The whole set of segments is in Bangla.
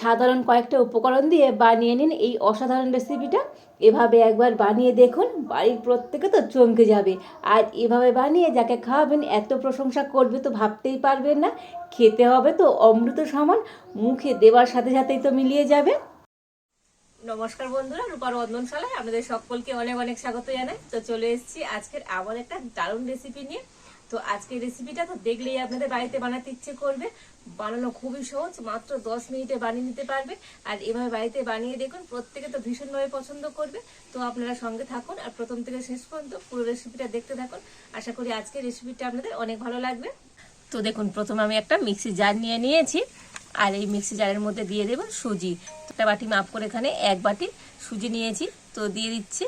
সাধারণ কয়েকটা উপকরণ দিয়ে বানিয়ে নিন। এই অসাধারণ রেসিপিটা এভাবে একবার বানিয়ে দেখুন, বাড়ির প্রত্যেকে তো চমকে যাবে। আর এভাবে বানিয়ে যাকে খাওয়াবেন, এত প্রশংসা করবে তো ভাবতেই পারবেন না। খেতে হবে তো অমৃত সমান, মুখে দেওয়ার সাথে সাথেই তো মিলিয়ে যাবে। নমস্কার বন্ধুরা রূপার রন্ধনশালায় আপনাদের সকলকে অনেক অনেক স্বাগত জানাই। তো চলে এসেছি আজকের আবার একটা দারুণ রেসিপি নিয়ে। তো আজকের রেসিপিটা তো দেখলেই আপনাদের বাড়িতে বানাতে ইচ্ছে করবে। বানানো খুবই সহজ, মাত্র দশ মিনিটে বানিয়ে নিতে পারবে। আর এভাবে বাড়িতে বানিয়ে দেখুন, প্রত্যেকে তো ভীষণভাবে পছন্দ করবে। তো আপনারা সঙ্গে থাকুন আর প্রথম থেকে শেষ পর্যন্ত পুরো রেসিপিটা দেখতে থাকুন। আশা করি আজকের রেসিপিটা আপনাদের অনেক ভালো লাগবে। তো দেখুন, প্রথমে আমি একটা মিক্সি জার নিয়ে নিয়েছি। আর এই মিক্সি জারের মধ্যে দিয়ে দেবো সুজি। একটা বাটি মাপ করে এখানে এক বাটি সুজি নিয়েছি। তো দিয়ে দিচ্ছি।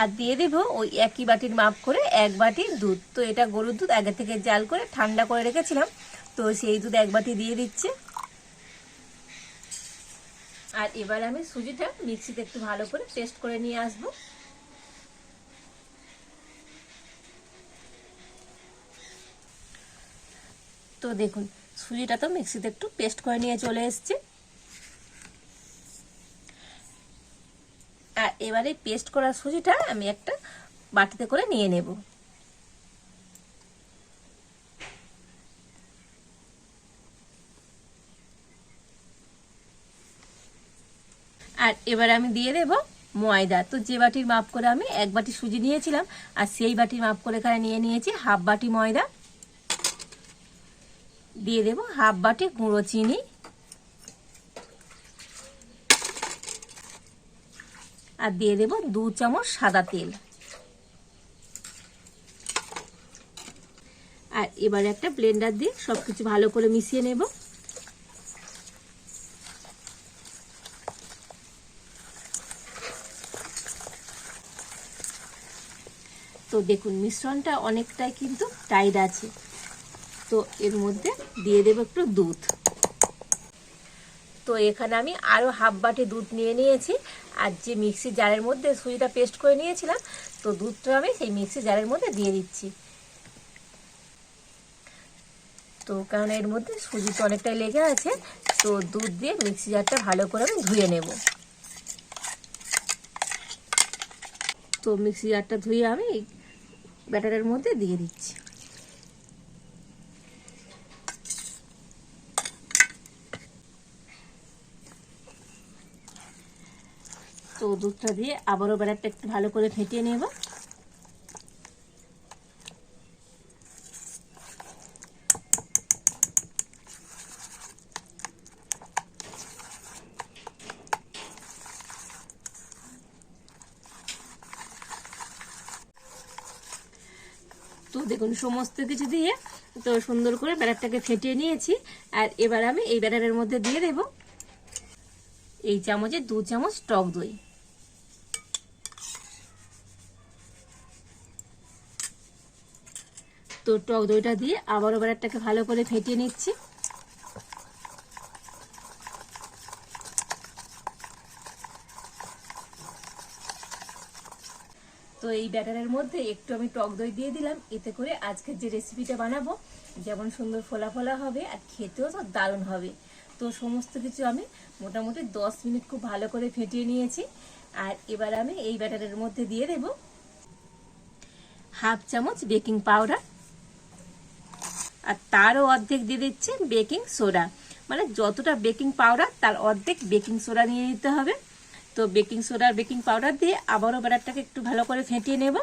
আর দিয়ে দেবো ওই একই বাটির মাপ করে এক বাটি দুধ। তো এটা গরুর দুধ, আগে থেকে জাল করে ঠান্ডা করে রেখেছিলাম। তো সেই দুধ এক বাটি দিয়ে দিচ্ছে। আর এবার আমি সুজিটা মিক্সিতে একটু ভালো করে টেস্ট করে নিয়ে আসব। তো দেখুন, সুজিটা তো মিক্সিতে একটু পেস্ট করে নিয়ে চলে এসছে। আর এবারে পেস্ট করা সুজিটা আমি একটা বাটিতে করে নিয়ে নেব। আর এবার আমি দিয়ে দেব ময়দা। তো যে বাটির মাপ করে আমি এক বাটি সুজি নিয়েছিলাম, আর সেই বাটির মাপ করে এখানে নিয়ে নিয়েছি হাফ বাটি ময়দা। দিয়ে দেব হাফ বাটি গুঁড়ো চিনি। আর দিয়ে দেব দু চামচ সাদা তেল। আর এবারে একটা ব্লেন্ডার দিয়ে সবকিছু ভালো করে মিশিয়ে নেব। তো দেখুন, মিশ্রণটা অনেকটাই কিন্তু টাইট আছে। তো এর মধ্যে দিয়ে দেবো একটু দুধ। তো এখানে আমি আরও হাফ বাটি দুধ নিয়ে নিয়েছি। আর যে মিক্সি জারের মধ্যে সুজিটা পেস্ট করে নিয়েছিলাম, তো দুধটা আমি সেই মিক্সি জারের মধ্যে দিয়ে দিচ্ছি। তো কারণ এর মধ্যে সুজি তো অনেকটাই লেগে আছে, তো দুধ দিয়ে মিক্সি জারটা ভালো করে আমি ধুয়ে নেব। তো মিক্সি জারটা ধুয়ে আমি ব্যাটারের মধ্যে দিয়ে দিচ্ছি তো দুধটা দিয়ে আবারও ব্যাটারটা একটু ভালো করে ফেটিয়ে নেব। তো দেখুন, সমস্ত কিছু দিয়ে তো সুন্দর করে ব্যাটারটাকে ফেটিয়ে নিয়েছি। আর এবার আমি এই ব্যাটারের মধ্যে দিয়ে দেব এই চামচে দু চামচ টক দই। তো টক দইটা দিয়ে আবারও ব্যাটারটাকে ভালো করে ফেটিয়ে নিচ্ছি। তো এই ব্যাটারের মধ্যে একটু আমি টক দই দিয়ে দিলাম। এতে করে আজকের যে রেসিপিটা বানাবো, যেমন সুন্দর ফোলা ফোলা হবে আর খেতেও তো দারুণ হবে। তো সমস্ত কিছু আমি মোটামুটি দশ মিনিট খুব ভালো করে ফেটিয়ে নিয়েছি। আর এবার আমি এই ব্যাটারের মধ্যে দিয়ে দেব হাফ চামচ বেকিং পাউডার। আর তারও অর্ধেক দিয়ে দিচ্ছে বেকিং সোডা। মানে যতটা বেকিং পাউডার, তার অর্ধেক বেকিং সোডা নিয়ে নিতে হবে। তো বেকিং সোডা বেকিং পাউডার দিয়ে আবারও ব্যাটারটাকে একটু ভালো করে ফেটিয়ে নেব।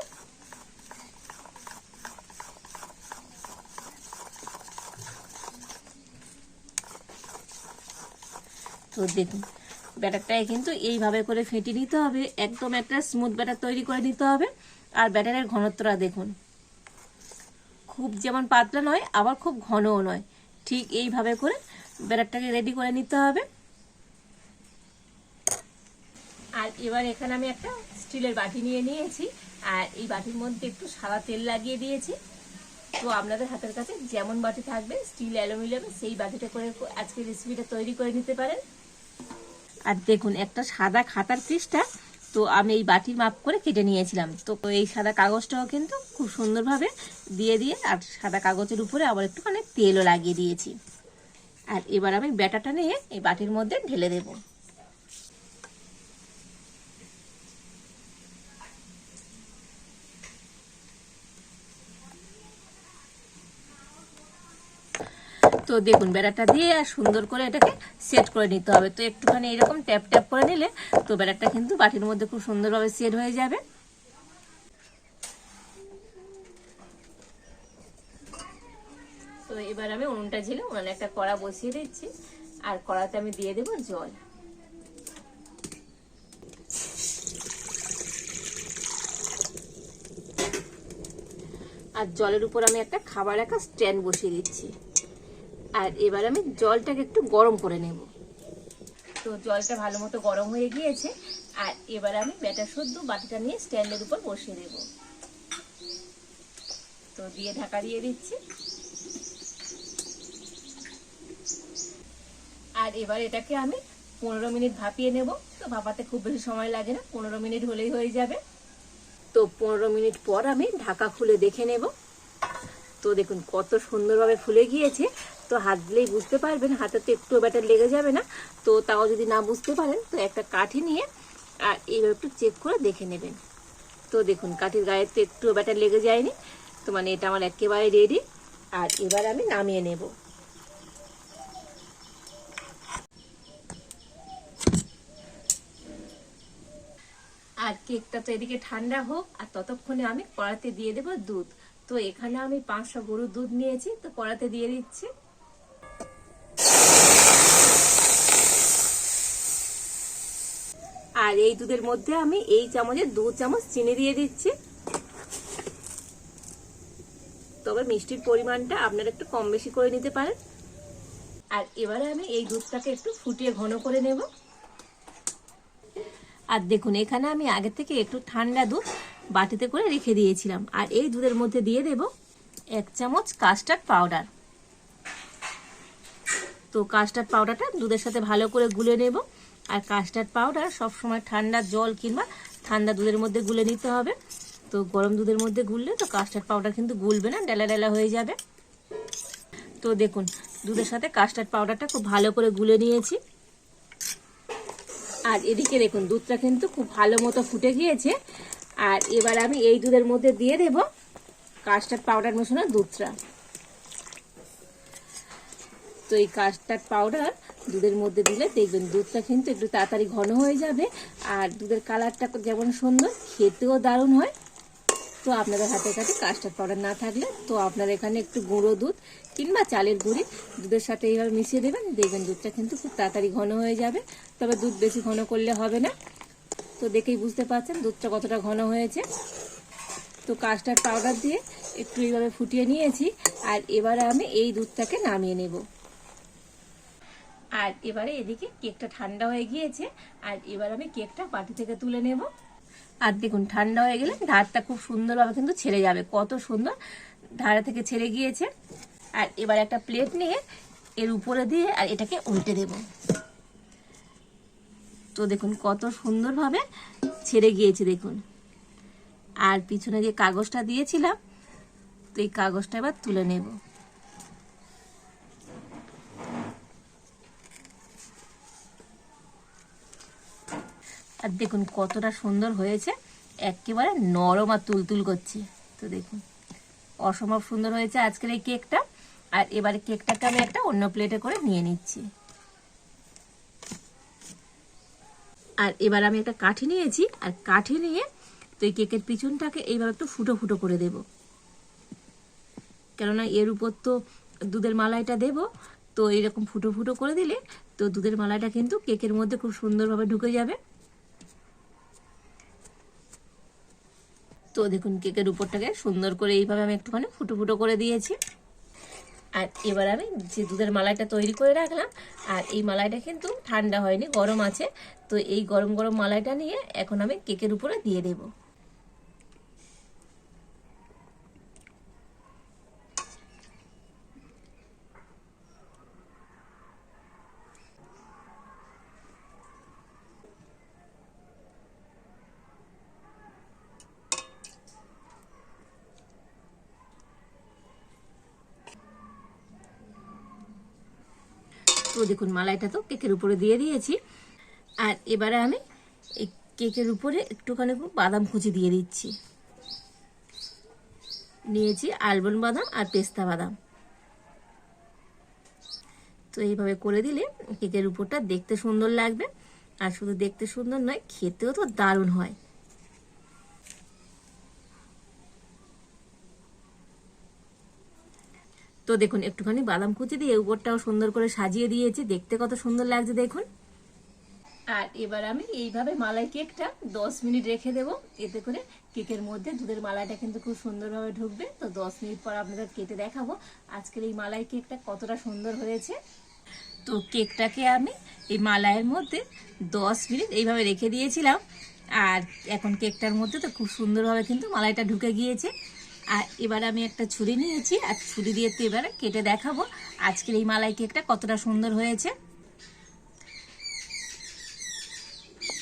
তো দেখুন, ব্যাটারটাকে কিন্তু এইভাবে করে ফেটিয়ে নিতে হবে। একদম একটা স্মুথ ব্যাটার তৈরি করে নিতে হবে। আর ব্যাটারের ঘনত্বটা দেখুন। খুব যেমন পাতলা নয়, আবার খুব ঘনও নয়। ঠিক এইভাবে করে ব্যাটারটাকে রেডি করে নিতে হবে। আর এবার এখানে আমি একটা স্টিলের বাটি নিয়ে নিয়েছি। আর এই বাটির মধ্যে একটু সাদা তেল লাগিয়ে দিয়েছি। তো আপনাদের হাতের কাছে যেমন বাটি থাকবে, স্টিল, অ্যালুমিনিয়াম, সেই বাটিটা করে আজকে রেসিপিটা তৈরি করে নিতে পারেন। আর দেখুন, একটা সাদা খাতার পিসটা তো আমি এই বাটির মাপ করে কেটে নিয়েছিলাম। তো এই সাদা কাগজটাও কিন্তু খুব সুন্দরভাবে দিয়ে দিয়ে আর সাদা কাগজের উপরে আবার একটুখানি তেলও লাগিয়ে দিয়েছি। আর এবার আমি ব্যাটাটা নিয়ে এই বাটির মধ্যে ঢেলে দেবো। তো দেখুন বেড়াটা দিয়ে আর সুন্দর করে এটাকে সেট করে নিতে হবে। তো একটুখানি এরকম ট্যাপ ট্যাপ করে নিলে তো বেড়াটা কিন্তু বাটির মধ্যে খুব সুন্দরভাবে সেট হয়ে যাবে। তো এবার আমি উনুনটা ঝেলে উনুনে একটা কড়া বসিয়ে দিচ্ছি, আর কড়াতে আমি দিয়ে দেবো জল। আর জলের উপর আমি একটা খাবার রাখা স্ট্যান্ড বসিয়ে দিচ্ছি। আর এবার আমি জলটাকে একটু গরম করে নেব। তো জলটা ভালো মতো গরম হয়ে গিয়েছে, আর এবার আমি ব্যাটার সদ্য বাটিটা নিয়ে স্ট্যান্ডের উপর বসিয়ে দেব। তো দিয়ে ঢাকা দিয়ে দিচ্ছি। আর এবার এটাকে আমি পনেরো মিনিট ভাপিয়ে নেব। তো ভাপাতে খুব বেশি সময় লাগে না, পনেরো মিনিট হলেই হয়ে যাবে। তো পনেরো মিনিট পর আমি ঢাকা খুলে দেখে নেব। তো দেখুন কত সুন্দরভাবে ফুলে গিয়েছে। তো হাত দিলেই বুঝতে পারবেন হাতে তো একটু ব্যাটার লেগে যাবে না। তো তাও যদি না বুঝতে পারেন, তো একটা কাঠি নিয়ে আর এইভাবে একটু চেক করে দেখে নেবেন। তো দেখুন, কাঠির গায়ে তো একটু ব্যাটার লেগে যায়নি। তো মানে এটা আমার একেবারে রেডি আর এবার আমি নামিয়ে নেব। আর কেকটা তো এদিকে ঠান্ডা হোক, আর ততক্ষণে আমি কড়াতে দিয়ে দেবো দুধ। তো এখানে আমি পাঁচশো গরুর দুধ নিয়েছি, তো কড়াতে দিয়ে দিচ্ছি। আর এই দুধের মধ্যে আমি এই চামচে দু চামচ চিনি দিয়ে দিচ্ছি। তবে মিষ্টির পরিমাণটা আপনারা একটু কম বেশি করে নিতে পারেন। আর এবারে আমি এই দুধটাকে একটু ফুটিয়ে ঘন করে নেব। আর দেখুন, এখানে আমি আগে থেকে একটু ঠান্ডা দুধ বাটিতে করে রেখে দিয়েছিলাম। আর এই দুধের মধ্যে দিয়ে দেব এক চামচ কাস্টার্ড পাউডার। তো কাস্টার্ড পাউডারটা দুধের সাথে ভালো করে গুলে নেব। আর কাস্টার্ড পাউডার সবসময় ঠান্ডা জল কিংবা ঠান্ডা দুধের মধ্যে গুলে নিতে হবে। তো গরম দুধের মধ্যে গুললে তো কাস্টার্ড পাউডার কিন্তু গুলবে না, ডেলা ডেলা হয়ে যাবে। তো দেখুন, দুধের সাথে কাস্টার্ড পাউডারটা খুব ভালো করে গুলে নিয়েছি। আর এদিকে দেখুন, দুধটা কিন্তু খুব ভালো মতো ফুটে গিয়েছে। আর এবার আমি এই দুধের মধ্যে দিয়ে দেব কাস্টার্ড পাউডার মেশানো দুধটা। তো এই কাস্টার্ড পাউডার দুধের মধ্যে দিলে দেখবেন দুধটা কিন্তু একটু তাড়াতাড়ি ঘন হয়ে যাবে আর দুধের কালারটা যেমন সুন্দর, খেতেও দারুণ হয়। তো আপনাদের হাতের কাছে কাস্টার্ড পাউডার না থাকলে তো আপনারা এখানে একটু গুঁড়ো দুধ কিংবা চালের গুঁড়ি দুধের সাথে এইভাবে মিশিয়ে দেবেন, দেখবেন দুধটা কিন্তু খুব তাড়াতাড়ি ঘন হয়ে যাবে। তবে দুধ বেশি ঘন করলে হবে না। তো দেখেই বুঝতে পারছেন দুধটা কতটা ঘন হয়েছে। তো কাস্টার্ড পাউডার দিয়ে একটু এইভাবে ফুটিয়ে নিয়েছি আর এবারে আমি এই দুধটাকে নামিয়ে নেব। আর এবারে এদিকে কেকটা ঠান্ডা হয়ে গিয়েছে, আর এবার আমি কেকটা বাটি থেকে তুলে নেব। আর দেখুন, ঠান্ডা হয়ে গেলে ধারটা খুব সুন্দরভাবে কিন্তু ছেড়ে যাবে, কত সুন্দর ধারে থেকে ছেড়ে গিয়েছে। আর এবার একটা প্লেট নিয়ে এর উপরে দিয়ে আর এটাকে উল্টে দেব। তো দেখুন, কত সুন্দরভাবে ছেড়ে গিয়েছে, দেখুন। আর পিছনে যে কাগজটা দিয়েছিলাম, তো এই কাগজটা এবার তুলে নেব। আর দেখুন কতটা সুন্দর হয়েছে। একেবারে নরম আর তুলতুল করছে। তো দেখুন, অসম্ভব সুন্দর হয়েছে আজকের এই কেকটা। আর এবারে কেকটাকে আমি একটা অন্য প্লেটে করে নিয়ে নিচ্ছি। আর এবার আমি একটা কাঠি নিয়েছি। আর কাঠি নিয়ে তো এই কেকের পিছনটাকে এইভাবে একটু ফুটো ফুটো করে দেব। কেননা এর উপর তো দুধের মালাইটা দেব। তো এইরকম ফুটো ফুটো করে দিলে তো দুধের মালাইটা কিন্তু কেকের মধ্যে খুব সুন্দরভাবে ঢুকে যাবে। তো দেখুন কেকের উপরটাকে সুন্দর করে এইভাবে আমি একটুখানি ফুটো ফুটো করে দিয়েছি। আর এবার আমি যে দুধের মালাইটা তৈরি করে রাখলাম, আর এই মালাইটা কিন্তু ঠান্ডা হয়নি, গরম আছে। তো এই গরম গরম মালাইটা নিয়ে এখন আমি কেকের উপরে দিয়ে দেবো। তো দেখুন, মালাইটা তো কেকের উপরে দিয়ে দিয়েছি। আর এবারে আমি এই কেকের উপরে একটুখানি বাদাম কুচি দিয়ে দিচ্ছি। নিয়েছি আলমন্ড বাদাম আর পেস্তা বাদাম। তো এইভাবে করে দিলে কেকের উপরটা দেখতে সুন্দর লাগবে। আর শুধু দেখতে সুন্দর নয়, খেতেও তো দারুণ হয়। তো দেখুন, একটুখানি বাদাম কুচি দিয়ে উপরটাও সুন্দর করে সাজিয়ে দিয়েছি। দেখতে কত সুন্দর লাগছে, দেখুন। আর এবার আমি এইভাবে মালাই কেকটা দশ মিনিট রেখে দেবো। এতে করে কেকের মধ্যে দুধের মালাইটা কিন্তু খুব সুন্দরভাবে ঢুকবে। তো দশ মিনিট পর আপনাদের কেটে দেখাবো আজকের এই মালাই কেকটা কতটা সুন্দর হয়েছে। তো কেকটাকে আমি এই মালাইয়ের মধ্যে দশ মিনিট এইভাবে রেখে দিয়েছিলাম। আর এখন কেকটার মধ্যে তো খুব সুন্দরভাবে কিন্তু মালাইটা ঢুকে গিয়েছে। আর এবার আমি একটা ছুরি নিয়েছি, আর ছুরি দিয়ে তো এবারে কেটে দেখাবো আজকের এই মালাই কেকটা কতটা সুন্দর হয়েছে।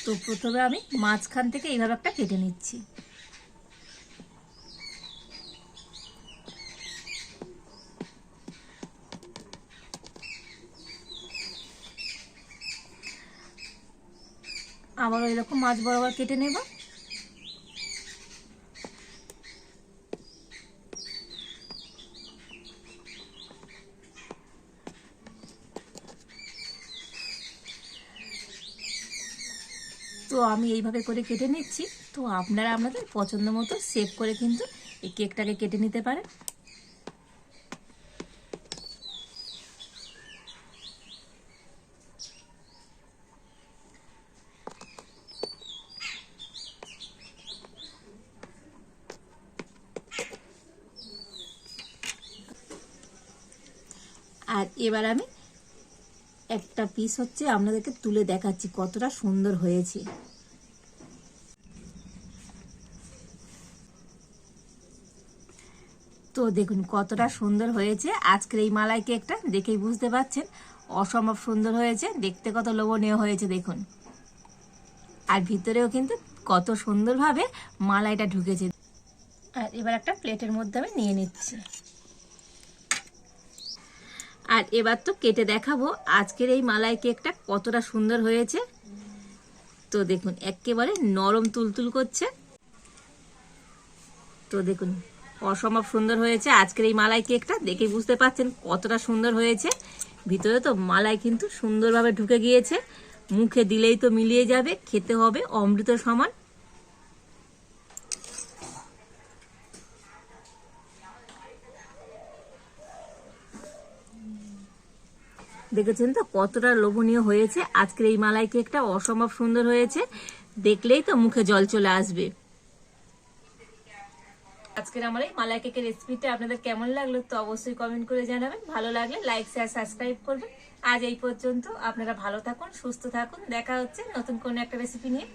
তো প্রথমে আমি মাঝখান থেকে এইভাবে একটা কেটে নিচ্ছি। আবার ওই রকম মাছ বরাবর কেটে নেব। আমি এইভাবে করে কেটে নিচ্ছি। তো আপনারা আপনাদের পছন্দ মতো সেভ করে কিন্তু এই কেকটাকে কেটে নিতে পারেন। আর এবার আমি একটা পিস হচ্ছে, আপনাদেরকে তুলে দেখাচ্ছি কতটা সুন্দর হয়েছে। তো দেখুন কতটা সুন্দর হয়েছে। আজকের এই মালাই কেকটা দেখেই বুঝতে পারছেন, অসম্ভব সুন্দর হয়েছে, দেখতে কত লোভনীয় হয়েছে দেখুন। আর ভিতরেও কিন্তু কত সুন্দরভাবে মালাইটা ঢুকেছে। আর এবার একটা প্লেটের মধ্যে আমি নিয়ে নিচ্ছি। আর এবার তো কেটে দেখাবো আজকের এই মালাই কেকটা কতটা সুন্দর হয়েছে। তো দেখুন, একেবারে নরম তুলতুল করছে। তো দেখুন, অসম্ভব সুন্দর হয়েছে আজকের এই মালাই কেকটা। দেখে বুঝতে পারছেন কতটা সুন্দর হয়েছে। ভিতরে তো মালাই কিন্তু সুন্দরভাবে ঢুকে গিয়েছে। মুখে দিলেই তো মিলিয়ে যাবে, খেতে হবে অমৃত সমান। দেখেছেন তো? কতটা লোভনীয় হয়েছে। আজকের এই মালাই কেকটা অসম্ভব সুন্দর হয়েছে। দেখলেই তো মুখে জল চলে আসবে। আজকের আমার এই মালাই কেকের রেসিপিটা আপনাদের কেমন লাগল তো অবশ্যই কমেন্ট করে জানাবেন। ভালো লাগলে লাইক শেয়ার সাবস্ক্রাইব করবেন। আজ এই পর্যন্ত আপনারা ভালো থাকুন, সুস্থ থাকুন। দেখা হচ্ছে নতুন কোনো একটা রেসিপি নিয়ে।